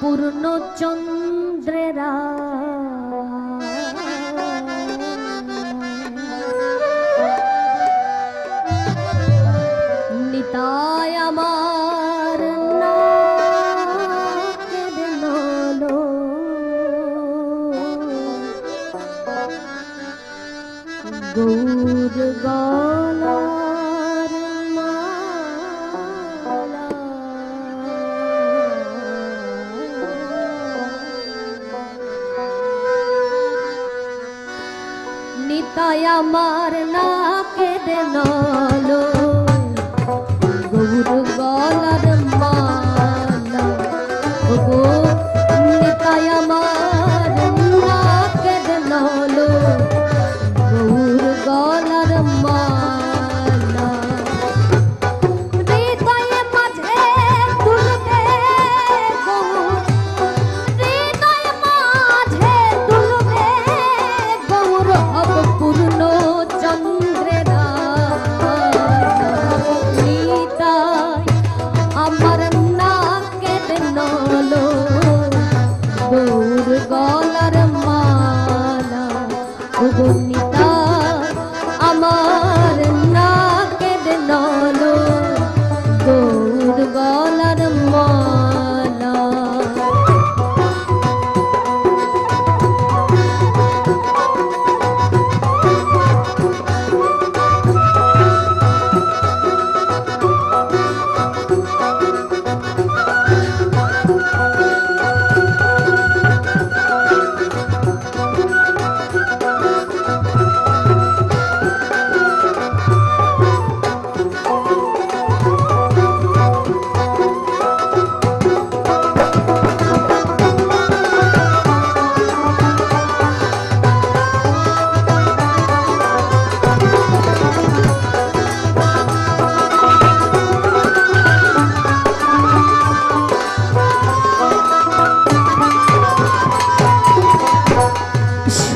পূর্ণ চন্দ্রেরা। নিতায় আমার গৌর গলার নিতায় আমার না কেঁদে নলো। গৌর গলার মালা। ওগো নিতায় আমার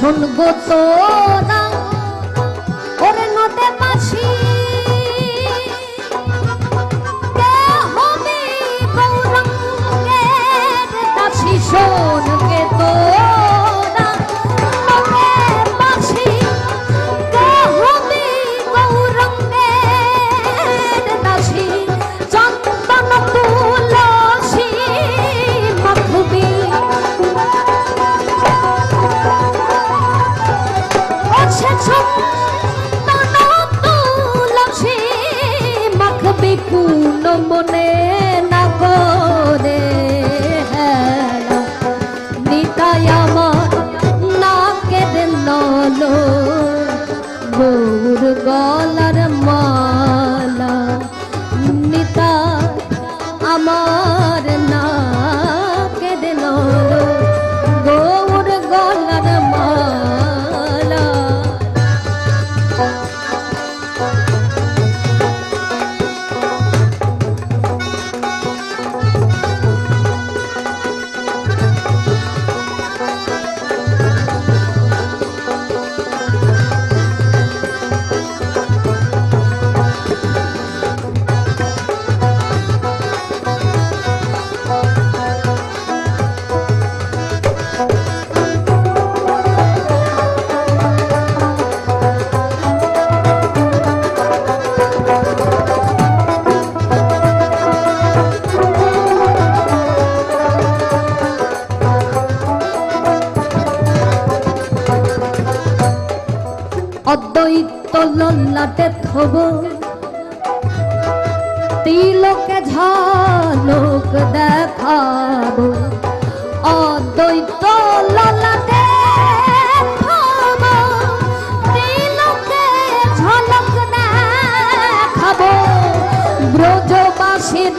শুনগো তোরা ওরে নদে মাছি হবে গৌরঙ্গের দাসী শোনগে কোন মনে না করে নিতাই আমার গলার মালা লল্লাটে থব। তিলকে ঝালক দেখাব। অদ্বৈত লল্লাটে ঝলক দেখাবো। ব্রজবাসীর